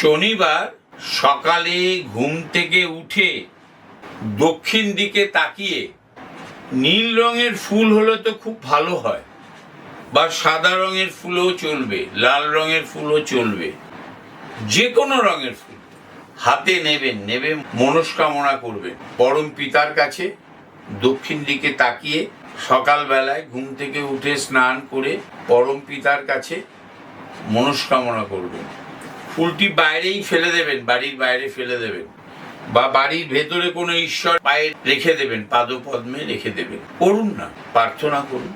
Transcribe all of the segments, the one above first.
শনিবার সকালে ঘুম থেকে উঠে দক্ষিণ দিকে তাকিয়ে, নীল রঙের ফুল হলে তো খুব ভালো হয়, বা সাদা রঙের ফুলও চলবে, লাল রঙের ফুলও চলবে যে কোনো রঙের ফুল। হাতে নেবেন, নেবে, মনস্কামনা করবেন। পরম পিতার কাছে দক্ষিণ দিকে তাকিয়ে সকালবেলায় ঘুম থেকে উঠে স্নান করে পরম পিতার কাছে মনস্কামনা করবেন। ফুলটি বাইরেই ফেলে দেবেন, বাড়ির বাইরে ফেলে দেবেন। বা বাড়ির ভেতরে কোনো ঈশ্বর পায়ে রেখে দেবেন, পাদপদ্মে রেখে দেবেন। করুন না, প্রার্থনা করুন।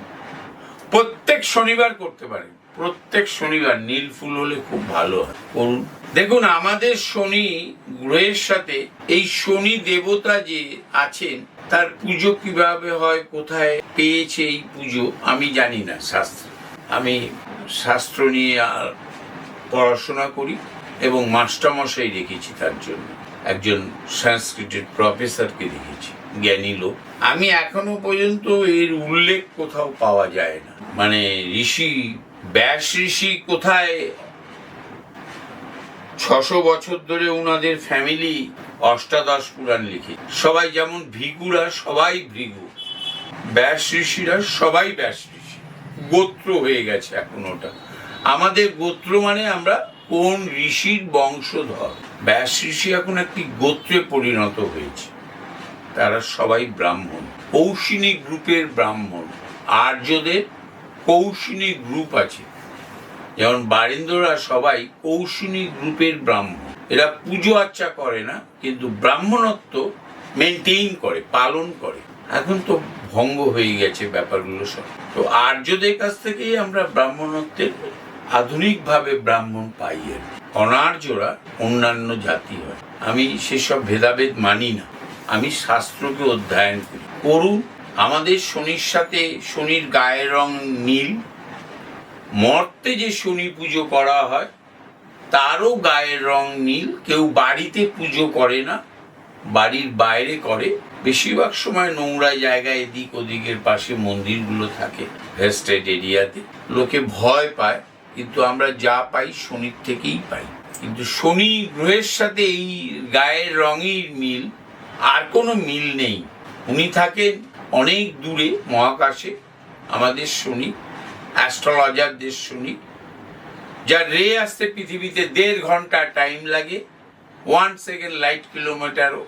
প্রত্যেক শনিবার করতে পারেন। প্রত্যেক শনিবার নীল ফুল হলে খুব ভালো হয়। করুন। দেখুন, আমাদের শনি গ্রহের সাথে এই শনি দেবতা যে আছেন, তার পুজো কীভাবে হয়, কোথায় পেয়েছে এই পুজো আমি জানি না। শাস্ত্র আমি শাস্ত্র নিয়ে পড়াশোনা করি এবং মাস্টারমশাই রেখেছি তার জন্য। একজন সংস্কৃতের প্রফেসরকে রেখেছি জ্ঞানী লোক। আমি এখনও পর্যন্ত এর উল্লেখ কোথাও পাওয়া যায় না। মানে ঋষি, ব্যাস ঋষি কোথায় ছশো বছর ধরে ওনাদের ফ্যামিলি অষ্টাদশ পুরাণ লিখে। সবাই যেমন ভিগুরা, সবাই ভৃগু। ব্যাস ঋষিরা সবাই ব্যাস ঋষি। গোত্র হয়ে গেছে এখন ওটা। আমাদের গোত্র মানে আমরা কোন ঋষির বংশধর। ব্যাস ঋষি এখন একটি গোত্রে পরিণত হয়েছে। তারা সবাই ব্রাহ্মণ। কৌশিনী গ্রুপের ব্রাহ্মণ। আর্যদের কৌশিনী গ্রুপ আছে। যেমন বারিন্দরা সবাই কৌশিনী গ্রুপের ব্রাহ্মণ। এরা পুজো আর্চা করে না, কিন্তু ব্রাহ্মণত্ব মেনটেইন করে, পালন করে। এখন তো ভঙ্গ হয়ে গেছে ব্যাপারগুলো সব। তো আর্যদের কাছ থেকেই আমরা ব্রাহ্মণত্বের আধুনিকভাবে ব্রাহ্মণ পাই আর কি। অনার্যরা অন্যান্য জাতি হয়। আমি সেসব ভেদাভেদ মানি না। আমি শাস্ত্রকে অধ্যয়ন করি। করুন আমাদের শনির সাথে শনির গায়ের রং নীল। মর্তে যে শনি পুজো করা হয়, তারও গায়ের রং নীল। কেউ বাড়িতে পুজো করে না, বাড়ির বাইরে করে। বেশিরভাগ সময় নোংরা জায়গায় এদিক ওদিকের পাশে মন্দিরগুলো থাকে, ভেস্টেড এরিয়াতে। লোকে ভয় পায় কিন্তু আমরা যা পাই শনির থেকেই পাই। কিন্তু শনি গ্রহের সাথে এই গায়ের রঙের মিল আর কোনো মিল নেই। উনি থাকেন অনেক দূরে মহাকাশে, আমাদের শনি, অ্যাস্ট্রোলজারদের শনি, যার রে আসতে পৃথিবীতে দেড় ঘণ্টা টাইম লাগে ওয়ান সেকেন্ড লাইট কিলোমিটারও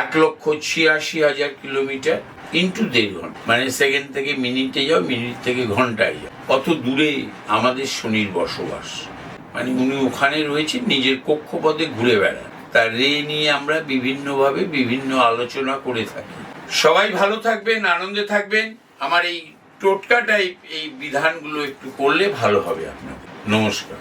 এক লক্ষ ছিয়াশি হাজার কিলোমিটার ইন্টু দেড় ঘণ্টা মানে সেকেন্ড থেকে মিনিটে যাও মিনিট থেকে ঘন্টায় যাও। কত দূরে আমাদের শনির বসবাস। মানে উনি ওখানে রয়েছেন, নিজের কক্ষপথে ঘুরে বেড়ান। তার রে নিয়ে আমরা বিভিন্নভাবে বিভিন্ন আলোচনা করে থাকি। সবাই ভালো থাকবেন, আনন্দে থাকবেন। আমার এই টোটকা টাইপ এই বিধানগুলো একটু করলে ভালো হবে আপনাকে নমস্কার।